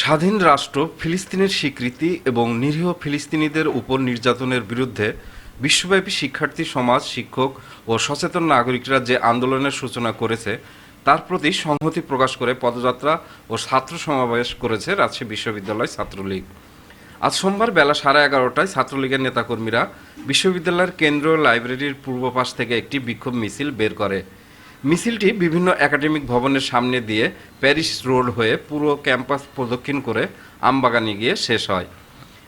স্বাধীন রাষ্ট্র, ফিলিস্তিনের স্বীকৃতি এবং নিরীহ ফিলিস্তিনিদের উপর নির্যাতনের বিরুদ্ধে বিশ্বব্যাপী শিক্ষার্থী, সমাজ, শিক্ষক ও সচেতন নাগরিকরা যে আন্দোলনের সূচনা করেছে, তার প্রতি সংহতি প্রকাশ করে পদযাত্রা ও ছাত্র সমাবেশ করেছে রাজশাহী বিশ্ববিদ্যালয় ছাত্রলীগ। আজ সোমবার বেলা সাড়ে এগারোটায় ছাত্রলীগের নেতাকর্মীরা বিশ্ববিদ্যালয়ের কেন্দ্রীয় লাইব্রেরির পূর্ব পাশ থেকে একটি বিক্ষোভ মিছিল বের করে। মিছিলটি বিভিন্ন একাডেমিক ভবনের সামনে দিয়ে প্যারিস রোড হয়ে পুরো ক্যাম্পাস প্রদক্ষিণ করে আমবাগানে গিয়ে শেষ হয়।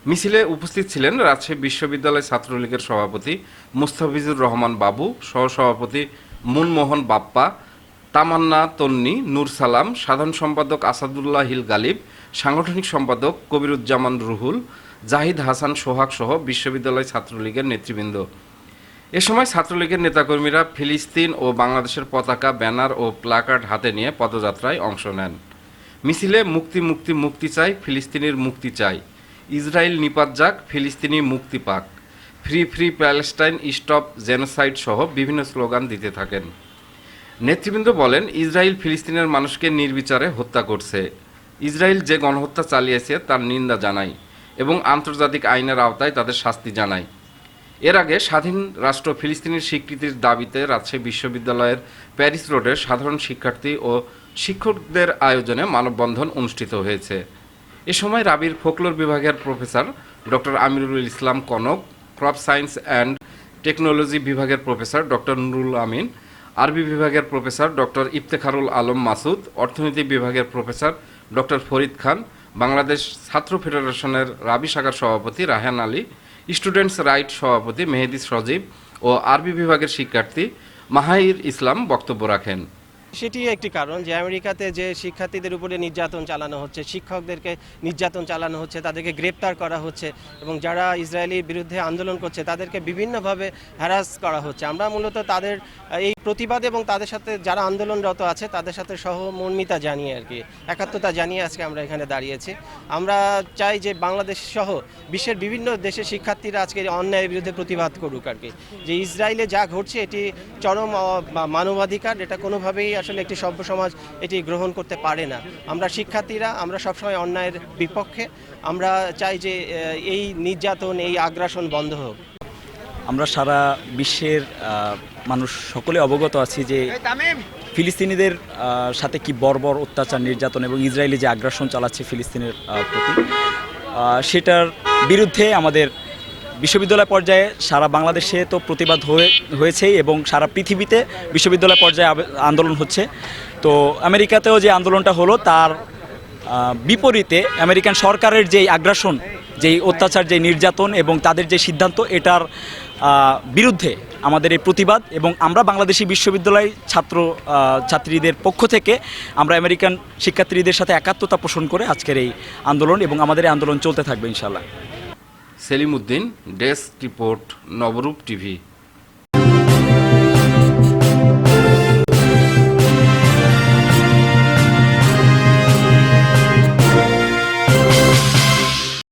মিছিলে উপস্থিত ছিলেন রাজশাহী বিশ্ববিদ্যালয় ছাত্রলীগের সভাপতি মুস্তাফিজুর রহমান বাবু, সহসভাপতি মুনমোহন বাপ্পা, তামান্না তন্নি, নূর সালাম, সাধারণ সম্পাদক আসাদুল্লাহ হিল গালিব, সাংগঠনিক সম্পাদক কবিরুজ্জামান রুহুল, জাহিদ হাসান সোহাগ সহ বিশ্ববিদ্যালয় ছাত্রলীগের নেতৃবৃন্দ। এ সময় ছাত্রলীগের নেতাকর্মীরা ফিলিস্তিন ও বাংলাদেশের পতাকা, ব্যানার ও প্লাকার্ড হাতে নিয়ে পদযাত্রায় অংশ নেন। মিছিলে মুক্তি মুক্তি মুক্তি চাই, ফিলিস্তিনের মুক্তি চাই। ইসরায়েল নিপাত যাক, ফিলিস্তিনি মুক্তি পাক। Free free Palestine stop genocide সহ বিভিন্ন স্লোগান দিতে থাকেন। নেতৃবৃন্দ বলেন, ইসরায়েল ফিলিস্তিনের মানুষকে নির্বিচারে হত্যা করছে। ইসরায়েল যে গণহত্যা চালিয়েছে তার নিন্দা জানাই এবং আন্তর্জাতিক আইনের আওতায় তাদের শাস্তি জানাই। এর আগে স্বাধীন রাষ্ট্র ফিলিস্তিনের স্বীকৃতির দাবিতে রাজশাহী বিশ্ববিদ্যালয়ের প্যারিস রোডে সাধারণ শিক্ষার্থী ও শিক্ষকদের আয়োজনে মানববন্ধন অনুষ্ঠিত হয়েছে। এ সময় রাবির ফোকলোর বিভাগের professor doctor Amirul Islam Kanak, crop science and technology বিভাগের প্রফেসর ডক্টর নুরুল আমিন, আরবি বিভাগের প্রফেসর ডক্টর ইফতেখারুল আলম মাসুদ, অর্থনীতি বিভাগের প্রফেসর ডক্টর ফরিদ খান, বাংলাদেশ ছাত্র ফেডারেশনের রাবি শাখার সভাপতি রাহান আলী স্টুডেন্টস রাইট সভাপতি মেহেদি সজীব ও আরবি বিভাগের শিক্ষার্থী মাহাইর ইসলাম বক্তব্য রাখেন। সেটি একটি কারণ যে আমেরিকাতে যে শিক্ষার্থীদের উপরে নির্যাতন চালানো হচ্ছে, শিক্ষকদেরকে নির্যাতন চালানো হচ্ছে, তাদেরকে গ্রেপ্তার করা হচ্ছে এবং যারা ইসরায়েলির বিরুদ্ধে আন্দোলন করছে, তাদেরকে বিভিন্নভাবে হ্যারাস করা হচ্ছে। আমরা মূলত তাদের, এই প্রতিবাদ এবং তাদের সাথে যারা আন্দোলনরত আছে, তাদের সাথে সহমর্মিতা জানিয়ে আর কি, একাত্মতা জানিয়ে আজকে আমরা এখানে দাঁড়িয়েছি। আমরা চাই যে বাংলাদেশ সহ বিশ্বের বিভিন্ন দেশের শিক্ষার্থীরা আজকে অন্যায়ের বিরুদ্ধে প্রতিবাদ করুক আর কি। যে ইসরায়েলে যা ঘটছে, এটি চরম মানবাধিকার, এটা কোনোভাবেই আসলে একটি সভ্য সমাজ এটি গ্রহণ করতে পারে না। আমরা শিক্ষার্থীরা আমরা সবসময় অন্যায়ের বিপক্ষে আমরা চাই যে এই নির্যাতন এই আগ্রাসন বন্ধ হোক। আমরা সারা বিশ্বের মানুষ সকলে অবগত আছি যে ফিলিস্তিনিদের সাথে কি বর্বর অত্যাচার নির্যাতন এবং ইসরায়েলি যে আগ্রাসন চালাচ্ছে ফিলিস্তিনের প্রতি সেটার বিরুদ্ধে আমাদের বিশ্ববিদ্যালয় পর্যায়ে সারা বাংলাদেশে তো প্রতিবাদ হয়ে, হয়েছেই এবং সারা পৃথিবীতে বিশ্ববিদ্যালয় পর্যায়ে আন্দোলন হচ্ছে। তো আমেরিকাতেও যে আন্দোলনটা হলো, তার বিপরীতে আমেরিকান সরকারের যেই আগ্রাসন, যেই অত্যাচার, যেই নির্যাতন এবং তাদের যে সিদ্ধান্ত, এটার বিরুদ্ধে আমাদের এই প্রতিবাদ এবং আমরা বাংলাদেশি বিশ্ববিদ্যালয় ছাত্র ছাত্রীদের পক্ষ থেকে আমরা আমেরিকান শিক্ষার্থীদের সাথে একাত্মতা পোষণ করে আজকের এই আন্দোলন এবং আমাদের এই আন্দোলন চলতে থাকবে ইনশাল্লাহ Selim Uddin desk report Nabarup TV.